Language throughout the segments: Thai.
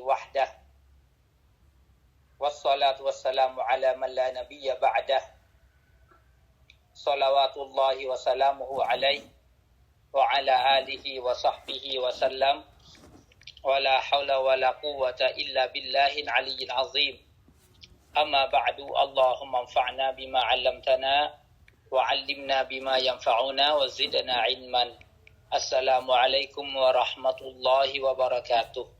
وحده. والصلاة والسلام على من لا نبي بعده. صلوات الله وسلامه عليه وعلى آله وصحبه وسلم. ولا حول ولا قوة إلا بالله العلي العظيم. أما بعد اللهم انفعنا بما علمتنا وعلمنا بما ينفعنا وزدنا علما. السلام عليكم ورحمة الله وبركاته.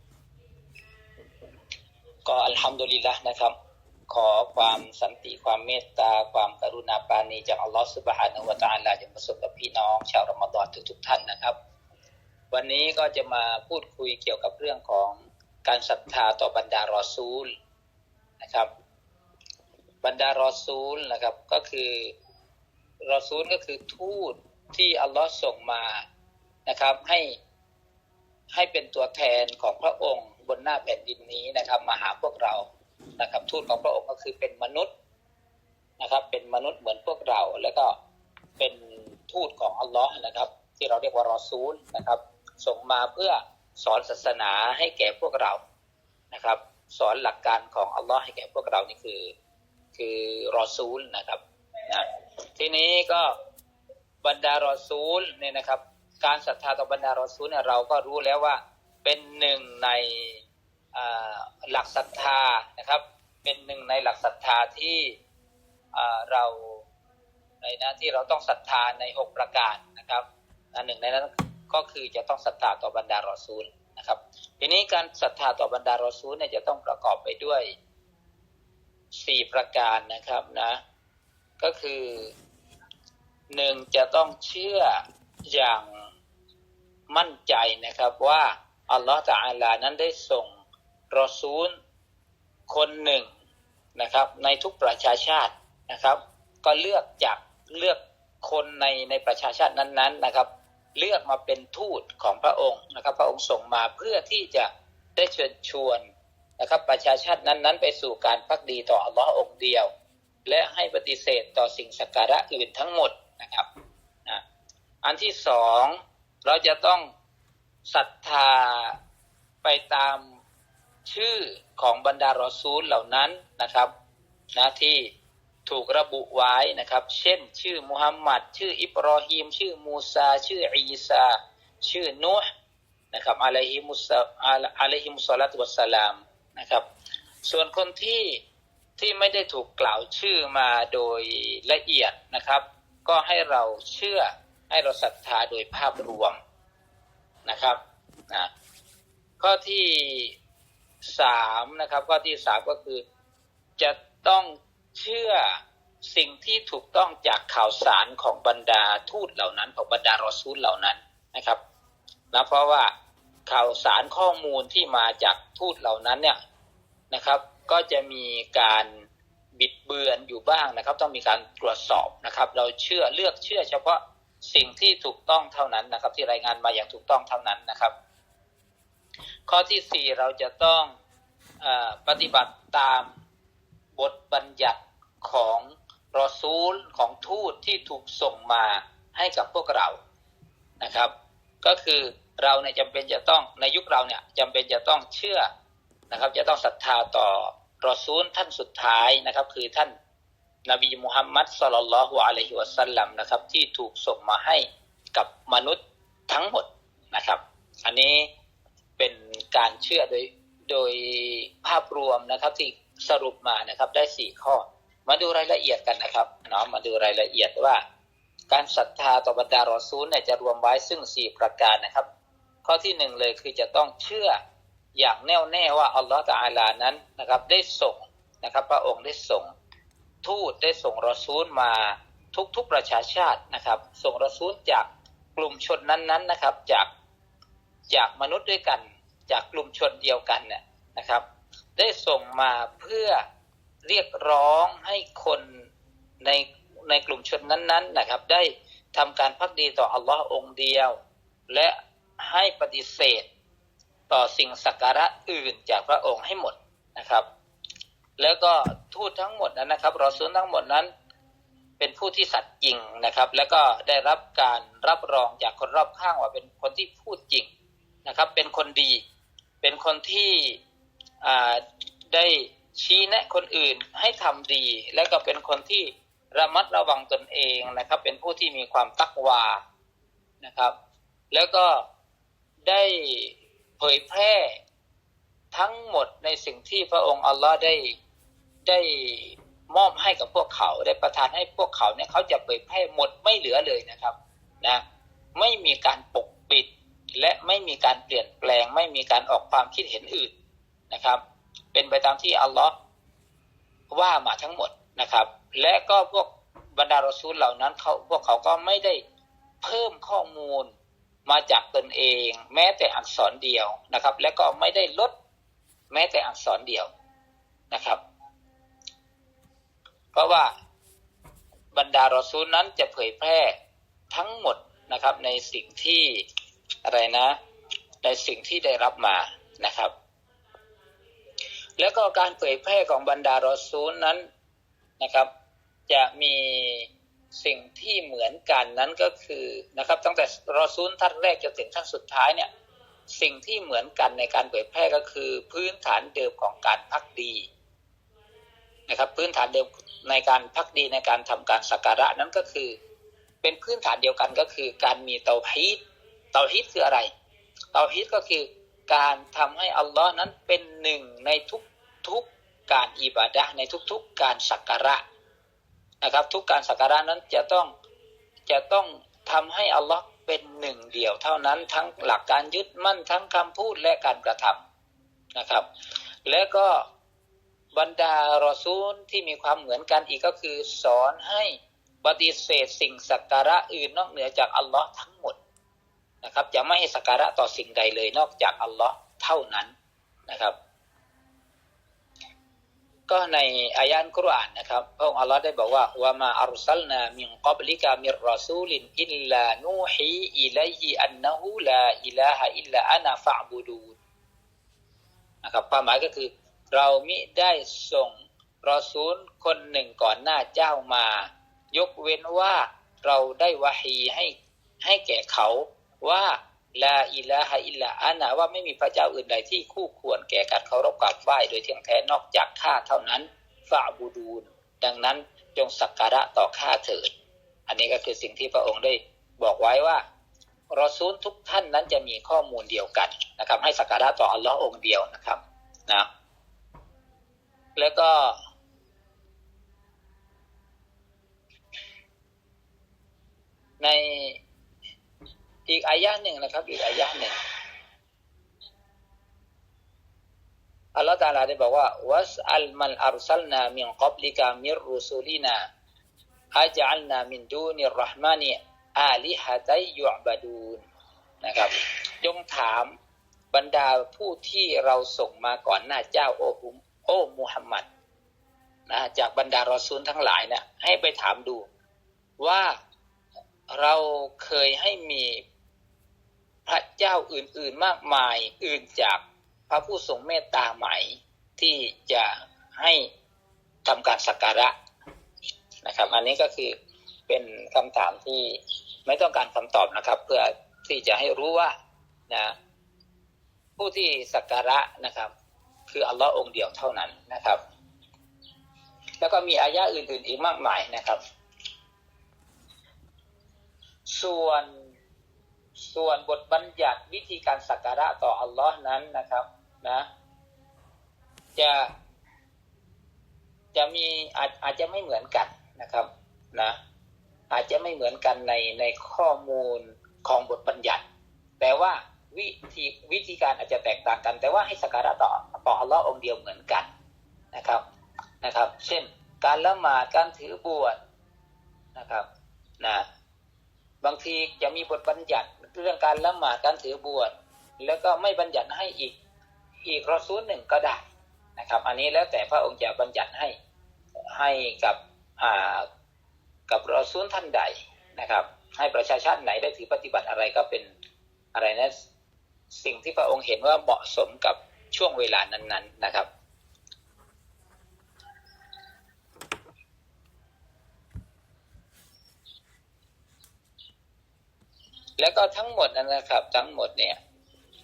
ก็อัลฮัมดุลิลละนะครับ ขอความสันติความเมตตา ความกรุณาปราณีจากอัลลอฮฺสุบฮานะฮูวะตาลาจงประสบกับพี่น้องชาวรอมฎอนทุกๆท่านนะครับ วันนี้ก็จะมาพูดคุยเกี่ยวกับเรื่องของการศรัทธาต่อบรรดารอซูลนะครับ บรรดารอซูลนะครับก็คือรอซูลก็คือทูตที่อัลลอฮ์ส่งมานะครับให้ให้เป็นตัวแทนของพระองค์ บนหน้าแผ่นดินนี้นะครับ มาหาพวกเรานะครับ ทูตของพระองค์ก็คือเป็นมนุษย์นะครับ เป็นมนุษย์เหมือนพวกเรา แล้วก็เป็นทูตของอัลลอฮ์นะครับ ที่เราเรียกว่ารอซูลนะครับ ส่งมาเพื่อสอนศาสนาให้แก่พวกเรานะครับ สอนหลักการของอัลลอฮ์ให้แก่พวกเรานี่คือคือรอซูลนะครับนะทีนี้ก็บรรดารอซูลเนี่ยนะครับ การศรัทธาต่อบรรดารอซูลเนี่ยเราก็รู้แล้วว่า เป็นหนึ่งในหลักศรัทธานะครับ เป็นหนึ่งในหลักศรัทธาที่เราในนะที่เราต้องศรัทธาในหกประการนะครับหนึ่งในนั้นก็คือจะต้องศรัทธาต่อบรรดารอซูลนะครับทีนี้การศรัทธาต่อบรรดารอซูลเนี่ยจะต้องประกอบไปด้วยสี่ประการนะครับนะก็คือหนึ่งจะต้องเชื่ออย่างมั่นใจนะครับว่า อัลลอฮฺตะอาลานั้นได้ส่งรอซูลคนหนึ่งนะครับ ในทุกประชาชาตินะครับ ก็เลือกจากเลือกคนในในประชาชาตินั้นๆนะครับ เลือกมาเป็นทูตของพระองค์นะครับ พระองค์ส่งมาเพื่อที่จะได้เชิญชวนนะครับ ประชาชาตินั้น ๆ ไปสู่การพักดีต่ออัลลอฮ์องเดียว และให้ปฏิเสธต่อสิ่งสักการะอื่นทั้งหมดนะครับนะอันที่สองเราจะต้อง ศรัทธาไปตามชื่อของบรรดารอซูลเหล่านั้นนะครับนะที่ถูกระบุไว้นะครับ เช่น ชื่อมุฮัมมัดชื่ออิบรอฮีมชื่อมูซา ชื่ออีซา ชื่อนูห์นะครับอะลัยฮิมุสอะลัยฮิมุสลาตุวะสลามนะครับ ส่วนคนที่ที่ไม่ได้ถูกกล่าวชื่อมาโดยละเอียดนะครับ ก็ให้เราเชื่อให้เราศรัทธาโดยภาพรวม นะครับนะข้อที่สามนะครับ ข้อที่สามก็คือจะต้องเชื่อสิ่งที่ถูกต้องจากข่าวสารของบรรดาทูตเหล่านั้น ของบรรดารอซูลเหล่านั้นนะครับนะเพราะว่าข่าวสารข้อมูลที่มาจากทูตเหล่านั้นเนี่ยนะครับ ก็จะมีการบิดเบือนอยู่บ้างนะครับ ต้องมีการตรวจสอบนะครับ เราเชื่อเลือกเชื่อเฉพาะ สิ่งที่ถูกต้องเท่านั้นนะครับ ที่รายงานมาอย่างถูกต้องเท่านั้นนะครับ ข้อที่สี่เราจะต้องอปฏิบัติตามบทบัญญัติของรอซูลของทูตที่ถูกส่งมาให้กับพวกเรานะครับ ก็คือเราเนี่ยจำเป็นจะต้องในยุคเราเนี่ยจำเป็นจะต้องเชื่อนะครับ จะต้องศรัทธาต่อรอซูลท่านสุดท้ายนะครับ คือท่าน นบีมุฮัมมัดสลลัลลอฮุอะลัยฮิวะสัลลัมนะครับ ที่ถูกส่งมาให้กับมนุษย์ทั้งหมดนะครับ อันนี้เป็นการเชื่อโดยโดยภาพรวมนะครับที่สรุปมานะครับได้สี่ข้อ มาดูรายละเอียดกันนะครับเนาะมาดูรายละเอียดว่า การศรัทธาต่อบรรดารอซูลเนี่ยจะรวมไว้ซึ่งสี่ประการนะครับ ข้อที่หนึ่งเลยคือจะต้องเชื่ออย่างแน่วแน่ว่าอัลลอฮฺตาอาลานั้นนะครับ ได้ส่งนะครับ พระองค์ได้ส่ง ทูตได้ส่งรอซูลมาทุกๆประชาชาตินะครับ ส่งรอซูลจากกลุ่มชนนั้นๆนะครับ จากจากมนุษย์ด้วยกัน จากกลุ่มชนเดียวกันเนี่ยนะครับ ได้ส่งมาเพื่อเรียกร้องให้คนในในกลุ่มชนนั้นๆนะครับ ได้ทำการพักดีต่ออัลลอฮ์องเดียว และให้ปฏิเสธต่อสิ่งสักการะอื่นจากพระองค์ให้หมดนะครับ แล้วก็ทูตทั้งหมดนั้นนะครับ รอซูลทั้งหมดนั้น เป็นผู้ที่สัตย์จริงนะครับ แล้วก็ได้รับการรับรองจากคนรอบข้างว่าเป็นคนที่พูดจริงนะครับ เป็นคนดี เป็นคนที่อ่าได้ชี้แนะคนอื่นให้ทำดี และก็เป็นคนที่ระมัดระวังตนเองนะครับ เป็นผู้ที่มีความตักวานะครับ แล้วก็ได้เผยแพร่ทั้งหมดในสิ่งที่พระองค์อัลลอฮ์ได้ ได้มอบให้กับพวกเขาได้ประทานให้พวกเขาเนี่ยเขาจะเผยแพร่หมดไม่เหลือเลยนะครับนะไม่มีการปกปิด และไม่มีการเปลี่ยนแปลง ไม่มีการออกความคิดเห็นอื่นนะครับ เป็นไปตามที่อัลลอฮ์ว่ามาทั้งหมดนะครับ และก็พวกบรรดารอซูลเหล่านั้นเขาพวกเขาก็ไม่ได้เพิ่มข้อมูลมาจากตนเอง แม้แต่อักษรเดียวนะครับ และก็ไม่ได้ลดแม้แต่อักษรเดียวนะครับ เพราะว่าบรรดารอซูลนั้นจะเผยแพร่ทั้งหมดนะครับ ในสิ่งที่อะไรนะ ในสิ่งที่ได้รับมานะครับ แล้วก็การเผยแพร่ของบรรดารอซูลนั้นนะครับ จะมีสิ่งที่เหมือนกันนั้นก็คือนะครับตั้งแต่รอซูลท่านแรกจนถึงท่านสุดท้ายเนี่ยสิ่งที่เหมือนกันในการเผยแพร่ก็คือพื้นฐานเดิมของการพักดี นะครับ พื้นฐานเดิมในการพักดีในการทำการสักการะนั้นก็คือ เป็นพื้นฐานเดียวกันก็คือ การมีเตาฮีดเตาฮีดคืออะไร เตาฮีดก็คือการทำให้อัลลอฮ์นั้นเป็นหนึ่งในทุกทุกการอิบาดะห์ในทุกๆการสักการะนะครับ ทุกการสักการะนั้นจะต้องจะต้องทำให้อัลลอฮ์เป็นหนึ่งเดียวเท่านั้นทั้งหลักการยึดมั่นทั้งคำพูดและการกระทำนะครับ และก็ บรรดารอซูลที่มีความเหมือนกันอีกก็คือ สอนให้ปฏิเสธสิ่งสักการะอื่นนอกเหนือจากอัลลอฮ์ทั้งหมดนะครับจะไม่ให้สักการะต่อสิ่งใดเลยนอกจากอัลลอฮ์เท่านั้นนะครับ ก็ในอายานกุรอานนะครับพระองค์อัลลอฮ์ได้บอกว่าว่ามาอัลซัลนามินกับลิกามิรรอซูลินอิลลานูฮีอิลัยอันนะฮูลาอิลาฮะอิลลาอานาฟะบูดูนะครับความหมายก็คือ เรามิได้ส่งรอซูลคนหนึ่งก่อนหน้าเจ้ามา ยกเว้นว่าเราได้วะฮีให้ให้แก่เขาว่าลาอิลาฮะอิลลาอานาว่าไม่มีพระเจ้าอื่นใดที่คู่ควรแก่การเคารพกราบไหว้โดยเที่ยงแท้นอกจากข้าเท่านั้นฟาบูดูน ดังนั้นจงสักการะต่อข้าเถิด อันนี้ก็คือสิ่งที่พระองค์ได้บอกไว้ว่ารอซูลทุกท่านนั้นจะมีข้อมูลเดียวกันนะครับ ให้สักการะต่ออัลลอฮ์องเดียวนะครับนะ แล้วก็ ในอีกอายะหนึ่งนะครับ อีกอายะหนึ่งอัลลอฮฺตาลาได้บอกว่าวัสอัลมันอัลซัลนามินกับลิกามิรรุสูลีนาอาจัลนามินดูนิรห์มานีอาลิฮะตัยยุบาดูนนะครับจงถามบรรดาผู้ที่เราส่งมาก่อนหน้าเจ้าโอ้ฮุม โอ้มุฮัมหมัดนะจากบรรดารอซูลทั้งหลายเนะี่ยให้ไปถามดูว่าเราเคยให้มีพระเจ้าอื่นๆมากมายอื่นจากพระผู้ทรงเมตตาไหมที่จะให้ทำการสักการะนะครับ อันนี้ก็คือเป็นคำถามที่ไม่ต้องการคำตอบนะครับ เพื่อที่จะให้รู้ว่านะผู้ที่สักการะนะครับ คืออัลลอฮ์องเดียวเท่านั้นนะครับ แล้วก็มีอายะอื่นๆอีกมากมายนะครับ ส่วนส่วนบทบัญญัติวิธีการสักการะต่ออัลลอฮ์นั้นนะครับนะจะจะมีอาจอาจจะไม่เหมือนกันนะครับนะอาจจะไม่เหมือนกันในในข้อมูลของบทบัญญัติ แต่ว่าวิธีวิธีการอาจจะแตกต่างกัน แต่ว่าให้สักการะต่อ ต่ออัลลอฮ์องเดียวเหมือนกันนะครับนะครับ เช่น การละหมาดการถือบวชนะครับนะบางทีจะมีบทบัญญัติเรื่องการละหมาดการถือบวชแล้วก็ไม่บัญญัติให้อีกอีกรอซูลหนึ่งก็ได้นะครับ อันนี้แล้วแต่พระองค์จะบัญญัติให้ให้กับอ่ากับรอซูลท่านใดนะครับ ให้ประชาชาติไหนได้ถือปฏิบัติอะไรก็เป็นอะไรนะสิ่งที่พระองค์เห็นว่าเหมาะสมกับ ช่วงเวลานั้นๆนะครับ แล้วก็ทั้งหมดนั้นนะครับ ทั้งหมดเนี่ย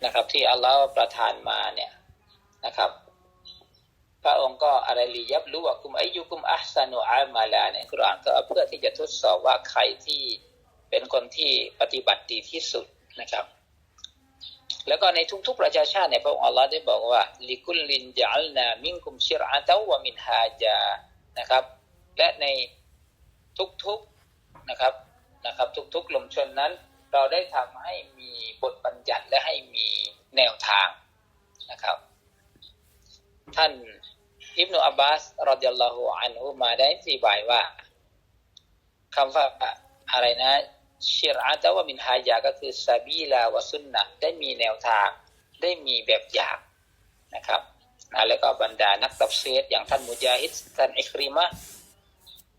นะครับ ที่อัลลอฮฺประทานมาเนี่ยนะครับ พระองค์ก็อะไรลียับรู้ว่าคุมอายุคุมอัสานุอามาลาในคุรานก็เพื่อที่จะทดสอบว่าใครที่เป็นคนที่ปฏิบัติดีที่สุดนะครับ แล้วก็ในทุกๆประชาชาติเนี่ยพระองค์อัลลอฮ์ได้บอกว่าลิกุลลินจัลนามิงคุมชิรอะตาวะมินฮาจานะครับ และในทุกๆนะครับนะครับ ทุกๆกลุ่มชนนั้น เราได้ทำให้มีบทบัญญัติและให้มีแนวทางนะครับ ท่านอิบนุอับบาสรดิยัลลอฮุอันฮุมาได้อธิบายว่าคำว่าอะไรนะ ชิรอะตว่ามินฮายาก็คือซาบีลาวะซุนนะได้มีแนวทาง ได้มีแบบอย่างนะครับแล้วก็บรรดานักตัฟซีรอย่างท่านมุจาฮิดท่านอิคริมะ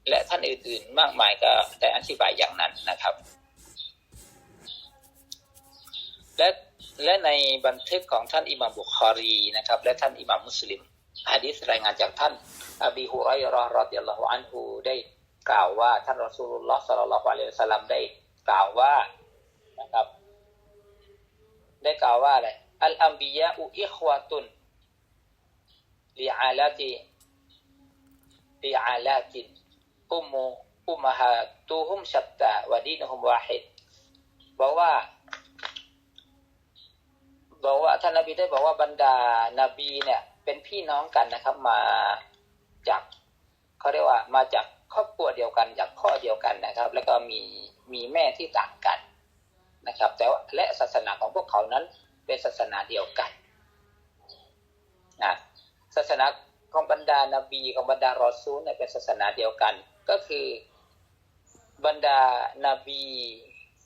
และท่านอื่นๆ มากมายก็ได้อธิบายอย่างนั้นนะครับ และและในบันทึกของท่านอิหม่ามบุคอรีนะครับ และท่านอิหม่ามมุสลิมฮะดีษรายงานจากท่านอบีฮุไรรอรอดิยัลลอฮุอันฮูได้กล่าวว่าท่านรอสูลุลลอฮ์สัลลัลลอฮุอะลัยฮิวะสัลลัมได้ กล่าวว่านะครับ ได้กล่าวว่าอะไรอัลอัมบิยะอุอิควาตุนลิอาลาติลิอาลาตินอุมอุมฮาตูฮุมชัตตาวะดีนฮุมวาฮิดบอกว่าบอกว่าท่านนบีได้บอกว่าบรรดานาบีเนี่ย เป็นพี่น้องกันนะครับ มาจากเขาเรียกว่ามาจากครอบครัวเดียวกันจากพ่อเดียวกันนะครับ แล้วก็มี มีแม่ที่ต่างกันนะครับ แต่และศาสนาของพวกเขานั้นเป็นศาสนาเดียวกันนะศาสนาของบรรดานาบีของบรรดารอซูลเนี่ยเป็นศาสนาเดียวกัน ก็คือบรรดานาบี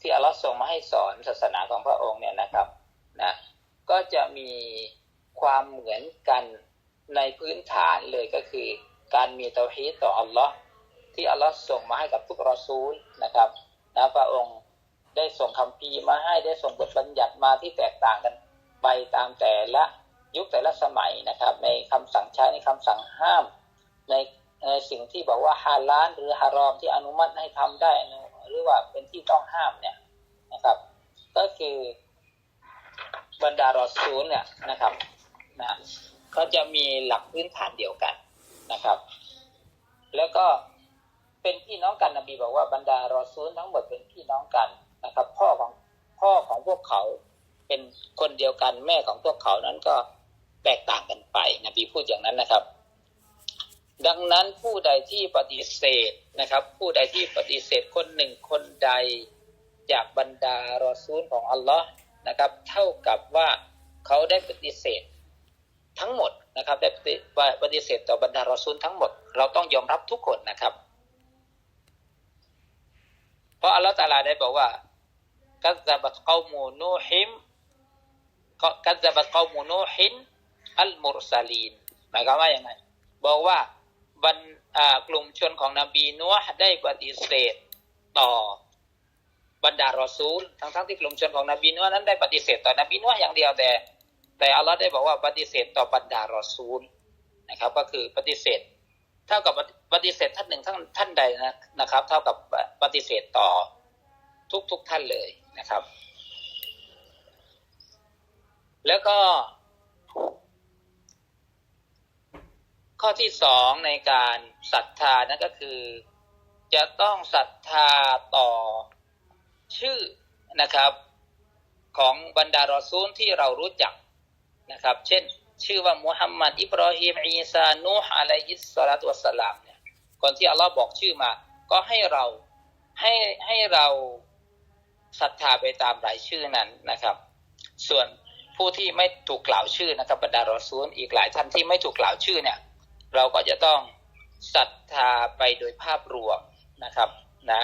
ที่อัลลอฮ์ส่งมาให้สอนศาสนาของพระองค์เนี่ยนะครับนะก็จะมีความเหมือนกันในพื้นฐานเลยก็คือ การมีเตาฮีตต่ออัลลอฮ์ที่อัลลอฮ์ส่งมาให้กับทุกรอซูลนะครับ นะพระองค์ได้ส่งคำพีมาให้ได้ส่งบทบัญญัติมาที่แตกต่างกันไปตามแต่ละยุคแต่ละสมัยนะครับ ในคำสั่งใช้ในคำสั่งห้าม ในในสิ่งที่บอกว่าฮาลาลหรือฮารอมที่อนุมัติให้ทำได้หรือว่าเป็นที่ต้องห้ามเนี่ยนะครับ ก็คือบรรดารอซูลเนี่ยนะครับนะเขาจะมีหลักพื้นฐานเดียวกันนะครับ แล้วก็ เป็นพี่น้องกันนบีบอกว่าบรรดารอซูลทั้งหมดเป็นพี่น้องกันนะครับ พ่อของพ่อของพวกเขาเป็นคนเดียวกันแม่ของพวกเขานั้นก็แตกต่างกันไปนบีพูดอย่างนั้นนะครับ ดังนั้นผู้ใดที่ปฏิเสธนะครับ ผู้ใดที่ปฏิเสธคนหนึ่งคนใดจากบรรดารอซูลของอัลลอฮ์นะครับ เท่ากับว่าเขาได้ปฏิเสธทั้งหมดนะครับได้ปฏิเสธต่อบรรดารอซูลทั้งหมด เราต้องยอมรับทุกคนนะครับ เพราะอัลลอฮฺตาลาได้บอกว่ากัซบัตกอมูนูฮิมกัซบัตกอมูนูฮินอัลมุรซาลีนหมายความว่าอย่างไรบอกว่าบรรกลุ่มชนของนบีนัวได้ปฏิเสธต่อบรรดารอซูล ทั้งทั้งที่กลุ่มชนของนบีนัวนั้นได้ปฏิเสธต่อนบีนัวอย่างเดียวแต่ แต่อัลลอฮ์ได้บอกว่าปฏิเสธต่อบรรดารอซูลนะครับ ก็คือปฏิเสธ เท่ากับปฏิเสธท่านหนึ่งท่านท่านใดนะนะครับ เท่ากับปฏิเสธต่อทุกทุกท่านเลยนะครับ แล้วก็ ข้อที่สองในการศรัทธานั่นก็คือ จะต้องศรัทธาต่อชื่อนะครับ ของบรรดารอซูลที่เรารู้จักนะครับ เช่น ชื่อว่ามุฮัมมัดอิบรอฮิมอีซานูฮ์อะลัยฮิสสลาตุวสลามเนี่ยก่อนที่อัลลอฮ์บอกชื่อมา ก็ให้เราให้ให้เราศรัทธาไปตามรายชื่อนั้นนะครับ ส่วนผู้ที่ไม่ถูกกล่าวชื่อนะครับบรรดารอซูลอีกหลายท่านที่ไม่ถูกกล่าวชื่อเนี่ย เราก็จะต้องศรัทธาไปโดยภาพรวมนะครับนะ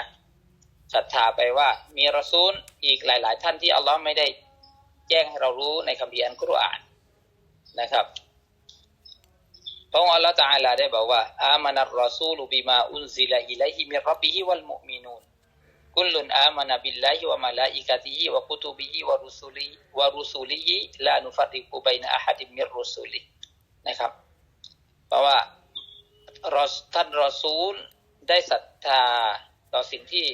ศรัทธาไปว่ามีรอซูลอีกหลาย ๆ ท่านที่อัลลอฮ์ไม่ได้แจ้งให้เรารู้ในคัมภีร์อัลกุรอาน นะครับพระองค์อัลลอฮ์ตาลาได้บอกว่าอามานัรรอซูลบิมาอุนซิลอิลัยฮิมิรับบิฮิวัลมุมินูนกุลลุนอามานะบิลลาฮิวะมาลาอิกะติฮิวะกุตุบิฮิวะรุสุลิวะรุสุลิฮิลานุฟัริกุบัยนะอะฮัดิมิรรุสุลินะครับ เพราะว่าท่านรอซูลได้ศรัทธาต่อสิ่งที่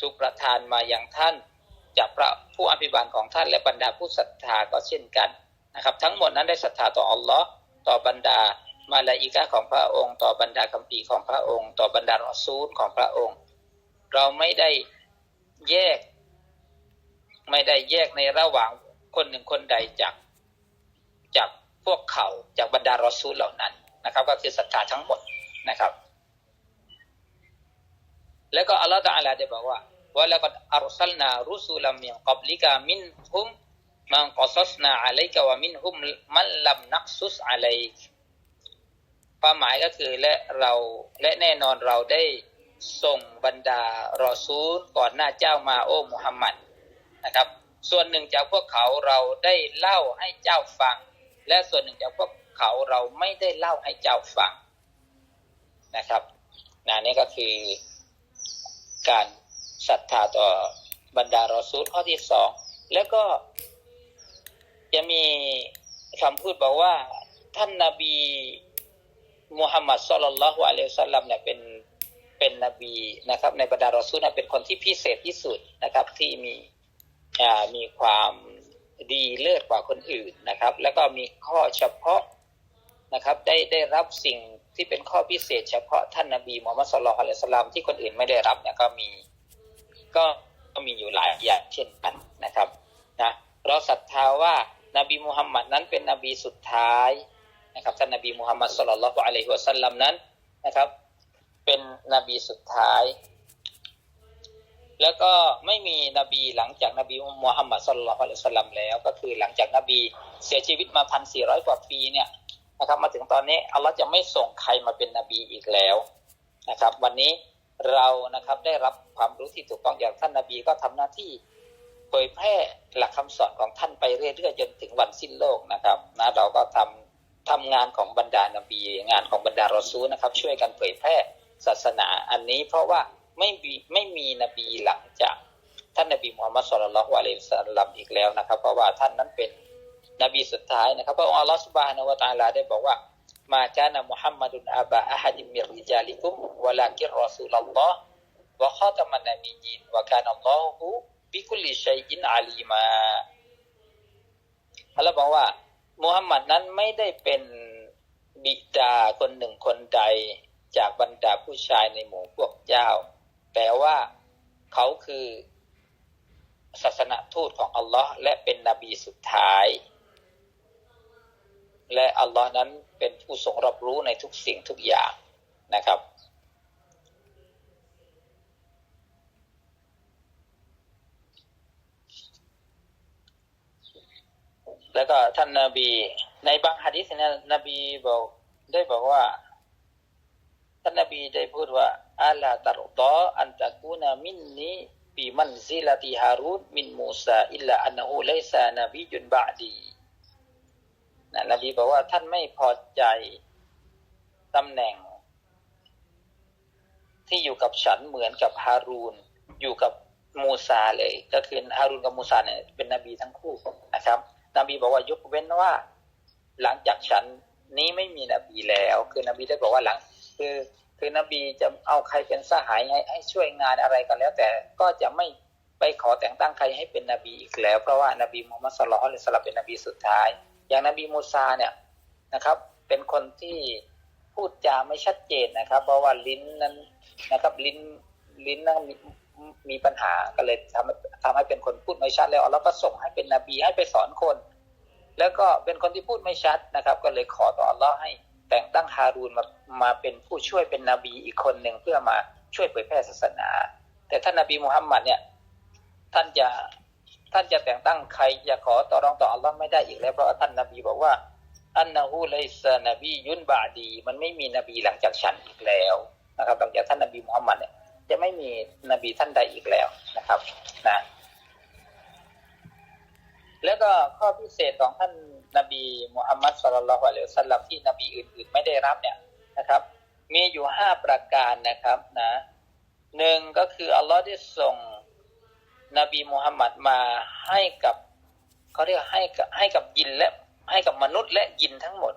ถูกประทานมาอย่างท่าน จากพระผู้อภิบาลของท่านและบรรดาผู้ศรัทธาก็เช่นกัน นะครับ ทั้งหมดนั้นได้ศรัทธาต่ออัลลอฮ์ต่อบรรดามาลาอิกะของพระองค์ ต่อบรรดาคัมภีร์ของพระองค์ ต่อบรรดารอซูลของพระองค์ เราไม่ได้แยก ไม่ได้แยกในระหว่างคนหนึ่งคนใดจากจากพวกเขาจากบรรดารอซูลเหล่านั้นนะครับ ก็คือศรัทธาทั้งหมดนะครับ แล้วก็อัลลอฮฺตะอาลาได้บอกว่าว่าแล้วก็อัลซัลนารุสูลัมมินกับลิกามินฮุม มันกอซัสนาอะลัยกะวะมินฮุมมันลัมนักซุสอะลัยความหมายก็คือและเราและแน่นอนเราได้ส่งบรรดารอซูลก่อนหน้าเจ้ามาโอ้มุฮัมมัดนะครับ ส่วนหนึ่งจากพวกเขาเราได้เล่าให้เจ้าฟัง และส่วนหนึ่งจากพวกเขาเราไม่ได้เล่าให้เจ้าฟังนะครับนะนี่ก็คือการศรัทธาต่อบรรดารอซูลข้อที่สองแล้วก็ จะมีคำพูดบอกว่า ท่านนาบีมุฮัมมัดสุลลัลฮุอะลัยฮิวะสัลลัมเนี่ยเป็นเป็นนบีนะครับ ในบรรดารอซูลเป็นคนที่พิเศษที่สุดนะครับ ที่มีอ่ามีความดีเลิศกว่าคนอื่นนะครับ แล้วก็มีข้อเฉพาะนะครับได้ได้รับสิ่งที่เป็นข้อพิเศษ เฉพาะท่านนาบีมุฮัมมัดสุลลัลฮุอะลัยฮิวะสัลลัมที่คนอื่นไม่ได้รับเนี่ยก็มีก็ก็มีอยู่หลายอย่างเช่นกันนะครับนะเราศรัทธาว่า นบีมุฮัมมัดนั้นเป็นนบีสุดท้ายนะครับท่านนบีมุฮัมมัดสุลลัลลอฮุอะลัยฮิวะสัลลัมนั้นนะครับ เป็นนบีสุดท้าย แล้วก็ไม่มีนบีหลังจากนบีมุฮัมมัดสุลลัลลอฮุอะลัยฮิวะสัลลัมแล้ว ก็คือหลังจากนบีเสียชีวิตมาพันสี่ร้อยกว่าปีเนี่ยนะครับ มาถึงตอนนี้อัลลอฮ์จะไม่ส่งใครมาเป็นนบีอีกแล้วนะครับ วันนี้เรานะครับได้รับความรู้ที่ถูกต้องอย่างท่านนาบีก็ทำหน้าที่ เผยแพร่หลักคำสอนของท่านไปเรื่อยๆจนถึงวันสิ้นโลกนะครับนะเราก็ทำทำงานของบรรดานบีงานของบรรดารอซูลนะครับ ช่วยกันเผยแพร่ศาสนาอันนี้เพราะว่าไม่มีไม่มีนบีหลังจากท่านนบีมูฮัมมัดสุลลัลฮุอะลัยฮิวะสัลลัมอีกแล้วนะครับ เพราะว่าท่านนั้นเป็นนบีสุดท้ายนะครับพระองค์อัลลอฮฺสุบฮานะฮูวะตาลาได้บอกว่ามาจานะมุฮัมมัดุนอาบะอะฮัดิมิริจาลิกุมวะลากิรรอซูลลอฮ์วะข้อตมันนบียินวะกานัลลอฮุ บิคุลิชัยอินอาลีมาอัลลอฮ์บอกว่ามุฮัมมัดนั้นไม่ได้เป็นบิดาคนหนึ่งคนใดจากบรรดาผู้ชายในหมู่พวกเจ้า แต่ว่าเขาคือศาสนาทูตของอัลลอฮ์และเป็นนบีสุดท้าย และอัลลอฮ์นั้นเป็นผู้ทรงรับรู้ในทุกสิ่งทุกอย่างนะครับ แล้วก็ท่านนาบี ในบางฮะดิษนะนบีบอกได้บอกว่า ท่านนาบีได้พูดว่าอัลลาตรดออันตะกูนามินนีปีมันซิลติฮารุนมินมูซาอิลลาอันฮูไลซานบีจุนบะดีนะนบีบอกว่าท่านไม่พอใจตำแหน่ง ที่อยู่กับฉันเหมือนกับฮารูนอยู่กับมูซาเลย ก็คือฮารูนกับมูซาเนี่ยเป็นนบีทั้งคู่นะครับ นบีบอกว่ายกเว้นว่า หลังจากฉันนี้ไม่มีนบีแล้ว คือนบีได้บอกว่าหลัง คือ คือนบีจะเอาใครเป็นสหายให้ให้ช่วยงานอะไรกันแล้ว แต่ก็จะไม่ไปขอแต่งตั้งใครให้เป็นนบีอีกแล้ว เพราะว่านบีมุฮัมมัดสลลัลลอฮุอะลัยฮิวะซัลลัมเป็นนบีสุดท้าย อย่างนบีมูซาเนี่ยนะครับ เป็นคนที่พูดจาไม่ชัดเจนนะครับ เพราะว่าลิ้นนั้นนะครับ ลิ้นลิ้นนั้น มีปัญหาก็เลยทำทำให้เป็นคนพูดไม่ชัดแล้วเราก็ส่งให้เป็นนบีให้ไปสอนคน แล้วก็เป็นคนที่พูดไม่ชัดนะครับ ก็เลยขอต่ออัลลอฮ์ให้แต่งตั้งฮารูนมามาเป็นผู้ช่วยเป็นนบีอีกคนหนึ่งเพื่อมาช่วยเผยแพร่ศาสนา แต่ท่านนบีมุฮัมมัดเนี่ยท่านจะท่านจะแต่งตั้งใครจะขอต่อรองต่ออัลลอฮ์ไม่ได้อีกแล้วเพราะท่านนบีบอกว่าอันนะฮูไลซานบียุนบาดี มันไม่มีนบีหลังจากฉันอีกแล้วนะครับหลังจากท่านนบีมุฮัมมัดเนี่ย จะไม่มีนบีท่านใดอีกแล้วนะครับนะแล้วก็ข้อพิเศษของท่านนบีมุฮัมมัดสุลลัลลอฮุอะลัยฮิวสัลลัมที่นบีอื่น ๆ ไม่ได้รับเนี่ยนะครับ มีอยู่ห้าประการนะครับนะหนึ่งก็คืออัลลอฮ์ได้ส่งนบีมุฮัมมัดมาให้กับเขาเรียกให้กับให้กับยินและให้กับมนุษย์และยินทั้งหมด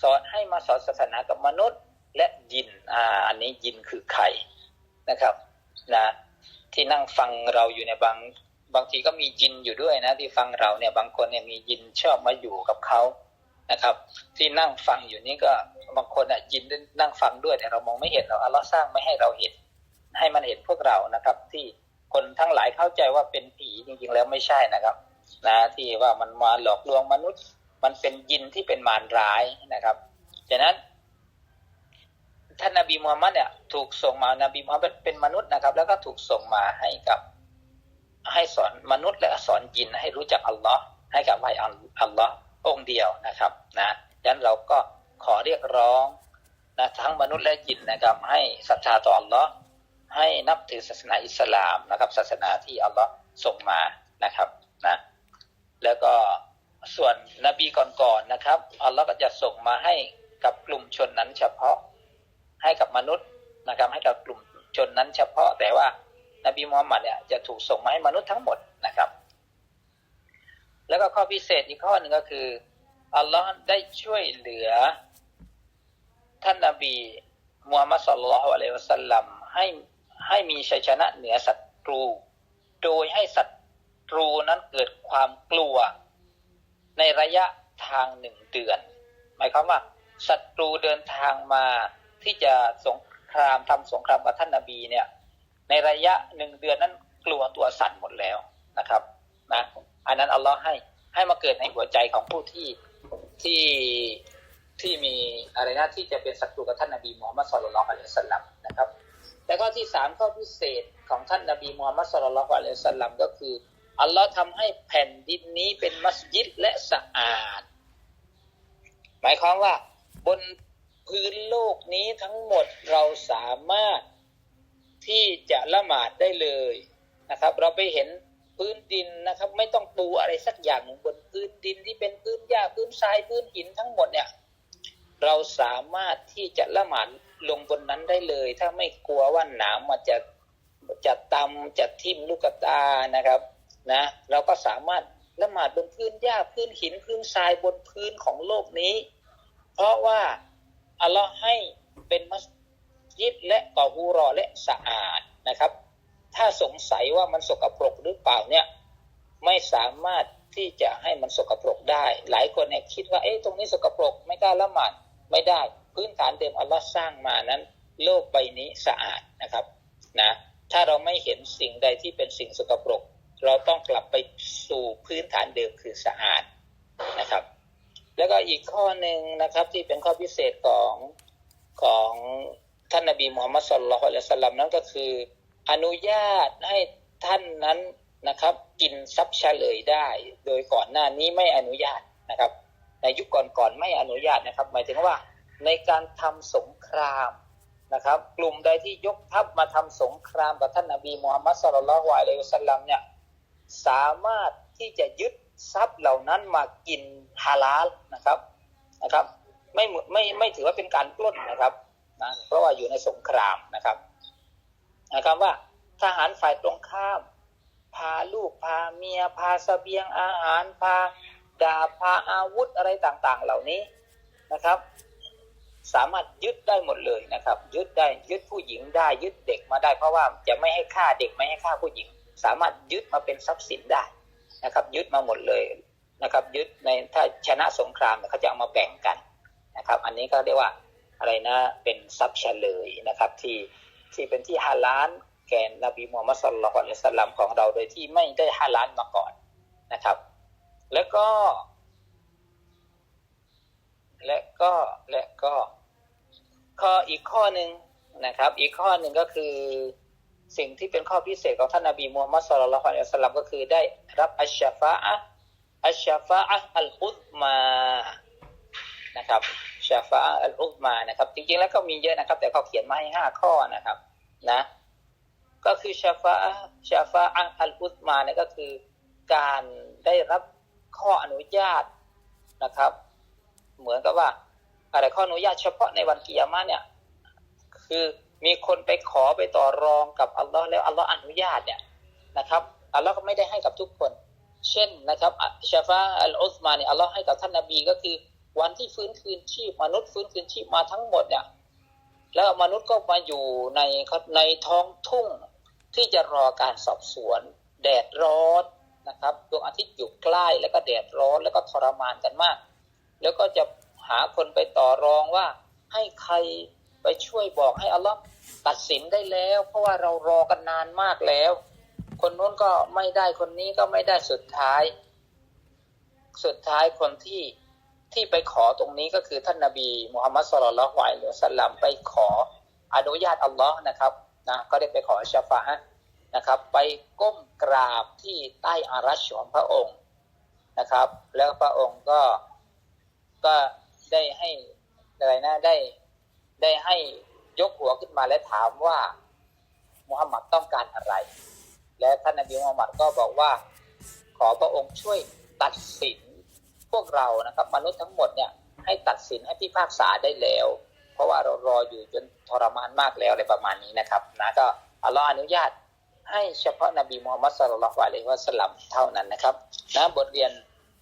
สอนให้มาสอนศาสนากับมนุษย์และยินอ่าอันนี้ยินคือใคร นะครับนะที่นั่งฟังเราอยู่ในบางบางทีก็มียินอยู่ด้วยนะ ที่ฟังเราเนี่ยบางคนเนี่ยมียินชอบมาอยู่กับเขานะครับ ที่นั่งฟังอยู่นี้ก็บางคนอะยินนั่งฟังด้วยแต่เรามองไม่เห็นเราอัลลอฮ์สร้างไม่ให้เราเห็น ให้มันเห็นพวกเรานะครับ ที่คนทั้งหลายเข้าใจว่าเป็นผีจริงๆแล้วไม่ใช่นะครับ นะที่ว่ามันมาหลอกลวงมนุษย์ มันเป็นยินที่เป็นมารร้ายนะครับฉะนั้น ท่านนบีมูฮัมมัดเนี่ยถูกส่งมานบีมูฮัมมัดเป็นมนุษย์นะครับ แล้วก็ถูกส่งมาให้กับ ให้สอนมนุษย์และสอนยินให้รู้จักอัลลอฮ์ให้กับไหวอัลลอฮ์องเดียวนะครับนะดังนั้นเราก็ขอเรียกร้องนะทั้งมนุษย์และยินนะครับ ให้ศรัทธาต่ออัลลอฮ์ให้นับถือศาสนาอิสลามนะครับ ศาสนาที่อัลลอฮ์ส่งมานะครับนะแล้วก็ส่วนนบีก่อนๆนนะครับอัลลอฮ์ก็จะส่งมาให้กับกลุ่มชนนั้นเฉพาะ ให้กับมนุษย์นะครับ ให้กับกลุ่มชนนั้นเฉพาะแต่ว่านบีมูฮัมมัดเนี่ยจะถูกส่งมาให้มนุษย์ทั้งหมดนะครับ แล้วก็ข้อพิเศษอีกข้อหนึ่งก็คืออัลลอฮ์ได้ช่วยเหลือ ท่านนบีมูฮัมมัดสุลลัลอะลัยวะสัลลัมให้ให้มีชัยชนะเหนือศัตรู โดยให้ศัตรูนั้นเกิดความกลัว ในระยะทางหนึ่งเดือน หมายความว่าศัตรูเดินทางมา ที่จะสงครามทำสงครามกับท่านนาบีเนี่ย ในระยะหนึ่งเดือนนั้นกลัวตัวสั่นหมดแล้วนะครับนะอันนั้นอัลลอฮ์ให้ให้มาเกิดในหัวใจของผู้ที่ที่ที่มีอะไรนะที่จะเป็นศัตรูกับท่านนาบีมูฮัมมัดสุลลัลอะลัยฮิสลัมนะครับแล้วก็ที่สามข้อพิเศษของท่านนาบีมูฮัมมัดสุลลัลอะลัยฮิสลัมก็คืออัลลอฮ์ทำให้แผ่นดินนี้เป็นมัสยิดและสะอาด หมายความว่าบน พื้นโลกนี้ทั้งหมดเราสามารถที่จะละหมาดได้เลยนะครับ เราไปเห็นพื้นดินนะครับ ไม่ต้องปูอะไรสักอย่างบนพื้นดินที่เป็นพื้นหญ้าพื้นทรายพื้นหินทั้งหมดเนี่ย เราสามารถที่จะละหมาดลงบนนั้นได้เลย ถ้าไม่กลัวว่าหนามมันจะจะตำจะทิ่มลูกตานะครับนะเราก็สามารถละหมาดบนพื้นหญ้าพื้นหินพื้นทรายบนพื้นของโลกนี้ เพราะว่า อัลลอฮ์ให้เป็นมัสยิดและกอฮูรอและสะอาดนะครับ ถ้าสงสัยว่ามันสกปรกหรือเปล่าเนี่ยไม่สามารถที่จะให้มันสกปรกได้ หลายคนเนี่ยคิดว่าเอ๊ะตรงนี้สกปรกไม่กล้าละหมาดไม่ได้ พื้นฐานเดิมอัลลอฮ์สร้างมานั้น โลกใบนี้สะอาดนะครับนะถ้าเราไม่เห็นสิ่งใดที่เป็นสิ่งสกปรก เราต้องกลับไปสู่พื้นฐานเดิมคือสะอาดนะครับ แล้วก็อีกข้อหนึ่งนะครับที่เป็นข้อพิเศษของของท่านนบีมูฮัมมัดสุลลัละลัยฮิสลามนั้นก็คือ อนุญาตให้ท่านนั้นนะครับ กินทรัพย์เฉลยได้ โดยก่อนหน้านี้ไม่อนุญาตนะครับ ในยุคก่อนๆไม่อนุญาตนะครับ หมายถึงว่าในการทำสงครามนะครับ กลุ่มใดที่ยกทัพมาทำสงครามกับท่านนบีมูฮัมมัดสุลลัลอะลัยฮิสลามเนี่ยสามารถที่จะยึด ทรัพย์เหล่านั้นมากินฮาลาลนะครับนะครับ ไม่ไม่ไม่ถือว่าเป็นการปล้นนะครับนะเพราะว่าอยู่ในสงครามนะครับนะครับว่าทหารฝ่ายตรงข้าม พาลูกพาเมีย พาสเสบียงอาหาร พาดาพาอาวุธอะไรต่างๆ เหล่านี้นะครับ สามารถยึดได้หมดเลยนะครับ ยึดได้ยึดผู้หญิงได้ยึดเด็กมาได้ เพราะว่าจะไม่ให้ฆ่าเด็กไม่ให้ฆ่าผู้หญิง สามารถยึดมาเป็นทรัพย์สินได้ นะครับ ยึดมาหมดเลยนะครับ ยึดในถ้าชนะสงครามเขาจะเอามาแบ่งกันนะครับ อันนี้ก็เรียกว่าอะไรนะเป็นทรัพย์เฉลยนะครับ ที่ที่เป็นที่ฮาลาลแก่นบีมูฮัมมัดสุลลัลอะลัยฮิสลามของเราโดยที่ไม่ได้ฮาลาลมาก่อนนะครับ แล้วก็ และก็และก็ ข้ออีกข้อหนึ่งนะครับ อีกข้อหนึ่งก็คือ สิ่งที่เป็นข้อพิเศษของท่านนบีมูฮัมมัดสุลลัลอะลัยฮิสลามก็คือได้รับอัชชาฟะอัชชาฟะอัลอุดมานะครับชาฟะอัลอุดมานะครับจริงๆแล้วก็มีเยอะนะครับ แต่เขาเขียนมาให้ห้าข้อนะครับนะก็คือชาฟะชาฟะอัลอุดมาเนี่ยก็คือการได้รับข้ออนุญาตนะครับ เหมือนกับว่าอะไรข้ออนุญาตเฉพาะในวันกิยามะเนี่ยคือ มีคนไปขอไปต่อรองกับอัลลอฮ์แล้วอัลลอฮ์อนุญาตเนี่ยนะครับอัลลอฮ์ก็ไม่ได้ให้กับทุกคน เช่นนะครับชาฟะอัลอุสมาเนี่ยอัลลอฮ์ให้กับท่านนบีก็คือ วันที่ฟื้นคืนชีพมนุษย์ฟื้นคืนชีพมาทั้งหมดเนี่ยแล้วมนุษย์ก็มาอยู่ในในท้องทุ่งที่จะรอการสอบสวน แดดร้อนนะครับดวงอาทิตย์อยู่ใกล้แล้วก็แดดร้อนแล้วก็ทรมานกันมาก แล้วก็จะหาคนไปต่อรองว่าให้ใคร ไปช่วยบอกให้อัลลอฮ์ตัดสินได้แล้ว เพราะว่าเรารอกันนานมากแล้ว คนนู้นก็ไม่ได้คนนี้ก็ไม่ได้สุดท้าย สุดท้ายคนที่ที่ไปขอตรงนี้ก็คือท่านนาบีมุฮัมมัดสุลลัลฮวายหรือสัลลัมไปขออนุญาตอัลลอฮ์นะครับนะก็ได้ไปขอชาฟะนะครับ ไปก้มกราบที่ใต้อารัชของพระองค์นะครับ แล้วพระองค์ก็ก็ได้ให้อะไรนะได้ ได้ให้ยกหัวขึ้นมาและถามว่ามุฮัมมัดต้องการอะไร และท่านนบีมุฮัมมัดก็บอกว่า ขอพระองค์ช่วยตัดสินพวกเรานะครับ มนุษย์ทั้งหมดเนี่ยให้ตัดสินให้พิพากษาได้แล้ว เพราะว่าเรารออยู่จนทรมานมากแล้วอะไรประมาณนี้นะครับนะก็อัลลอฮ์อนุญาตให้เฉพาะนบีมูฮัมมัดสุลลัลวาอะลัยฮิวะสลัมเท่านั้นนะครับนะบทเรียน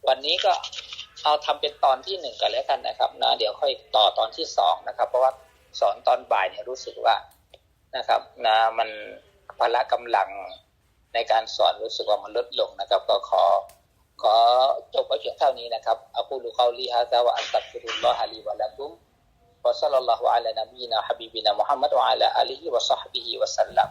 วันนี้ก็เอาทำเป็นตอนที่หนึ่งกันแล้วกันนะครับนะเดี๋ยวค่อยต่อตอนที่สองนะครับ เพราะว่า สอนตอนบ่ายเนี่ยรู้สึกว่านะครับนะมันพละกำลังในการสอนรู้สึกว่ามันลดลงนะครับ ก็ขอ ขอจบไว้เพียงเท่านี้นะครับอักูลุกาลีฮะซาวะอัสตักฟิรุลลอฮะลีวะลักุมวะซัลลัลลอฮุอะลานบีนาฮะบีบินามุฮัมมัดวะอะลาอาลีฮิวะซอฮบิฮิวะสัลลัม